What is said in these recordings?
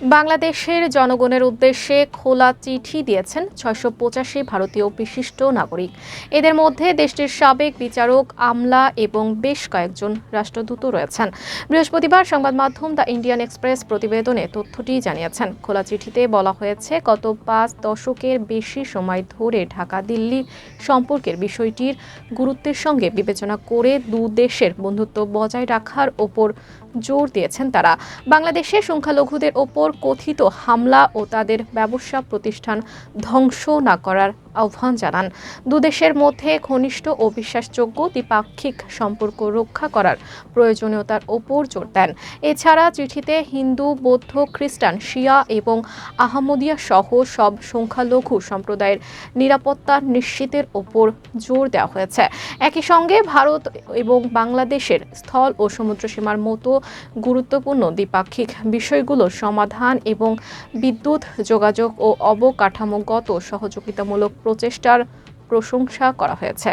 বাংলাদেশের জনগণের উদ্দেশ্যে খোলা চিঠি দিয়েছেন ছয়শো পঁচাশি ভারতীয় বিশিষ্ট নাগরিক। এদের মধ্যে দেশটির সাবেক বিচারক আমলা এবং বেশ কয়েকজন রাষ্ট্রদূত রয়েছেন। বৃহস্পতিবার সংবাদ মাধ্যম দ্য ইন্ডিয়ান এক্সপ্রেস প্রতিবেদনে তথ্যটি জানিয়েছেন। খোলা চিঠিতে বলা হয়েছে, গত পাঁচ দশকের বেশি সময় ধরে ঢাকা, দিল্লি সম্পর্কের বিষয়টির গুরুত্বের সঙ্গে বিবেচনা করে দু দেশের বন্ধুত্ব বজায় রাখার ওপর জোর দিয়েছেন তারা। বাংলাদেশে সংখ্যালঘুদের ওপর কথিত হামলা ও তাদের ব্যবসা প্রতিষ্ঠান ধ্বংস না করার আহ্বান জানান। দুদেশের মধ্যে ঘনিষ্ঠ ও বিশ্বাসযোগ্য দ্বিপাক্ষিক সম্পর্ক রক্ষা করার প্রয়োজনীয়তার ওপর জোর দেন। এছাড়া চিঠিতে হিন্দু, বৌদ্ধ, খ্রিস্টান, শিয়া এবং আহমদিয়া সহ সব সংখ্যালঘু সম্প্রদায়ের নিরাপত্তা নিশ্চিতের ওপর জোর দেওয়া হয়েছে। একই সঙ্গে ভারত এবং বাংলাদেশের স্থল ও সমুদ্র সীমার মতো গুরুত্বপূর্ণ দ্বিপাক্ষিক বিষয়গুলোর সমাধান এবং বিদ্যুৎ, যোগাযোগ ও অবকাঠামোগত সহযোগিতামূলক প্রচেষ্টার প্রশংসা করা হয়েছে।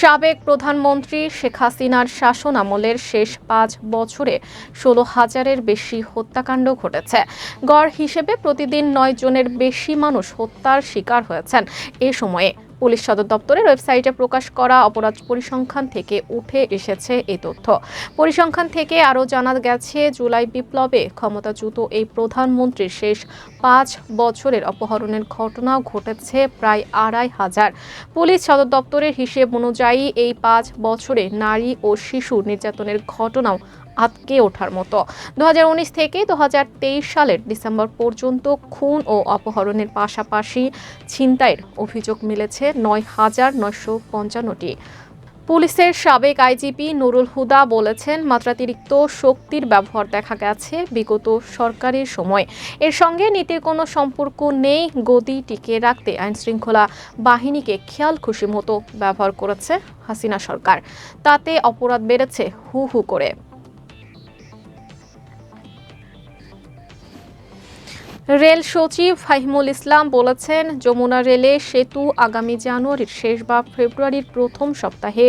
সাবেক প্রধানমন্ত্রী শেখ হাসিনার শাসন আমলের শেষ পাঁচ বছরে ষোলো হাজারের বেশি হত্যাকাণ্ড ঘটেছে। গড় হিসেবে প্রতিদিন নয় জনের বেশি মানুষ হত্যার শিকার হয়েছেন। এ সময়ে পুলিশ সদর দপ্তরের ওয়েবসাইটে প্রকাশ করা অপরাধ পরিসংখ্যান থেকে উঠে এসেছে এই তথ্য। পরিসংখ্যান থেকে আরও জানা গেছে, জুলাই বিপ্লবে ক্ষমতাচ্যুত এই প্রধানমন্ত্রীর শেষ পাঁচ বছরের অপহরণের ঘটনা ঘটেছে প্রায় আড়াই হাজার। পুলিশ সদর দপ্তরের হিসেব অনুযায়ী এই পাঁচ বছরে নারী ও শিশু নির্যাতনের ঘটনাও আটকে ওঠার মতো। দু হাজার উনিশ থেকে দু হাজার তেইশ সালের ডিসেম্বর পর্যন্ত খুন ও অপহরণের পাশাপাশি ছিনতাইয়ের অভিযোগ মিলেছে নয় হাজার নয়শো পঞ্চান্নটি। পুলিশের সাবেক আইজিপি নুরুল হুদা বলেছেন, মাত্রাতিরিক্ত শক্তির ব্যবহার দেখা গেছে বিগত সরকারের সময়। এর সঙ্গে নীতির কোনো সম্পর্ক নেই, গদি টিকে রাখতে আইনশৃঙ্খলা বাহিনীকে খেয়াল খুশি মতো ব্যবহার করেছে হাসিনা সরকার। তাতে অপরাধ বেড়েছে হু হু করে। রেল সচিব ফাহিমুল ইসলাম বলেছেন, যমুনা রেলে সেতু আগামী জানুয়ারির শেষ বা ফেব্রুয়ারির প্রথম সপ্তাহে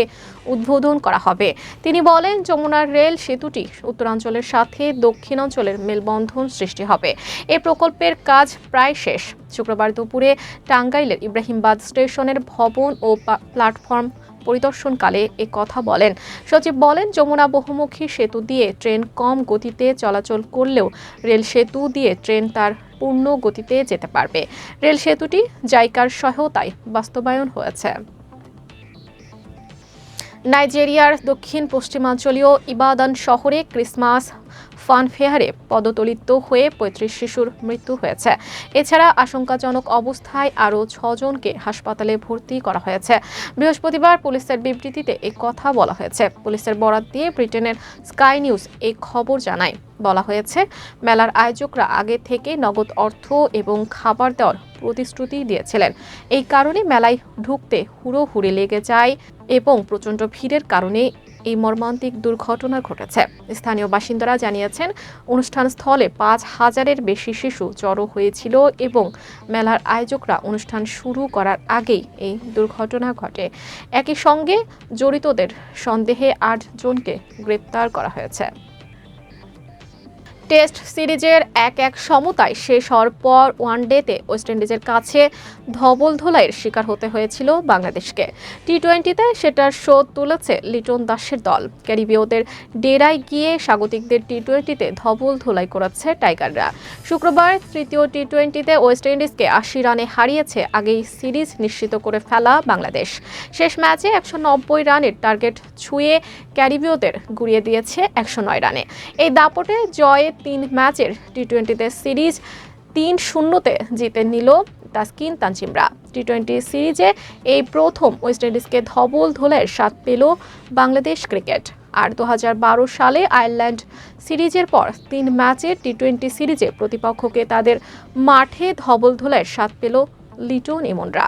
উদ্বোধন করা হবে। তিনি বলেন যমুনার রেল সেতুটি উত্তরাঞ্চলের সাথে দক্ষিণাঞ্চলের মেলবন্ধন সৃষ্টি হবে। এ প্রকল্পের কাজ প্রায় শেষ। শুক্রবার দুপুরে টাঙ্গাইলের ইব্রাহিমবাদ স্টেশনের ভবন ও প্ল্যাটফর্ম পরিদর্শনকালে এ কথা বলেন। সচিব বলেন, যমুনা বহুমুখী সেতু দিয়ে ট্রেন কম গতিতে চলাচল করলেও রেল সেতু দিয়ে ট্রেন তার পূর্ণ গতিতে যেতে পারবে। রেল সেতুটি জাইকার সহায়তায় বাস্তবায়ন হয়েছে। নাইজেরিয়ার দক্ষিণ পশ্চিমাঞ্চলীয় ইবাদান শহরে ক্রিসমাস ফানফেয়ারে পদতলিত হয়ে পঁয়ত্রিশ শিশুর মৃত্যু হয়েছে। এছাড়া আশঙ্কাজনক অবস্থায় আরও ছজনকে হাসপাতালে ভর্তি করা হয়েছে। বৃহস্পতিবার পুলিশের বিবৃতিতে এ কথা বলা হয়েছে। পুলিশের বরাত দিয়ে ব্রিটেনের স্কাই নিউজ এই খবর জানায়। বলা হয়েছে, মেলার আয়োজকরা আগে থেকে নগদ অর্থ এবং খাবার দেওয়ার প্রতিশ্রুতি দিয়েছিলেন। এই কারণে মেলায় ঢুকতে হুড়োহুড়ি লেগে যায় এবং প্রচণ্ড ভিড়ের কারণে এই মর্মান্তিক দুর্ঘটনা ঘটেছে। স্থানীয় বাসিন্দারা জানিয়েছেন, অনুষ্ঠান স্থলে পাঁচ হাজারের বেশি শিশু জড়ো হয়েছিল এবং মেলার আয়োজকরা অনুষ্ঠান শুরু করার আগেই এই দুর্ঘটনা ঘটে। একই সঙ্গে জড়িতদের সন্দেহে আট জনকে গ্রেপ্তার করা হয়েছে। টেস্ট সিরিজের এক এক সমতায় শেষ হওয়ার পর ওয়ানডেতে ওয়েস্ট ইন্ডিজের কাছে ধবল ধোলাইয়ের শিকার হতে হয়েছিল বাংলাদেশকে। টি টোয়েন্টিতে সেটার শোধ তুলেছে লিটন দাসের দল। ক্যারিবীয়দের ডেরায় গিয়ে স্বাগতিকদের টি টোয়েন্টিতে ধবল ধোলাই করাচ্ছে টাইগাররা। শুক্রবার তৃতীয় টি টোয়েন্টিতে ওয়েস্ট ইন্ডিজকে আশি রানে হারিয়েছে, আগেই সিরিজ নিশ্চিত করে ফেলা বাংলাদেশ। শেষ ম্যাচে একশো নব্বই রানের টার্গেট ছুঁয়ে ক্যারিবীয়দের গুড়িয়ে দিয়েছে একশো নয় রানে। এই দাপটে জয়ে তিন ম্যাচের টি টোয়েন্টিতে সিরিজ তিন শূন্যতে জিতে নিল তাসকিন তানজিমরা। টি টোয়েন্টি সিরিজে এই প্রথম ওয়েস্ট ইন্ডিজকে ধবল ধোলের স্বাদ পেল বাংলাদেশ ক্রিকেট। আর দু হাজার বারো সালে আয়ারল্যান্ড সিরিজের পর তিন ম্যাচের টি টোয়েন্টি সিরিজে প্রতিপক্ষকে তাদের মাঠে ধবল ধোলের স্বাদ পেল লিটন ইমনরা।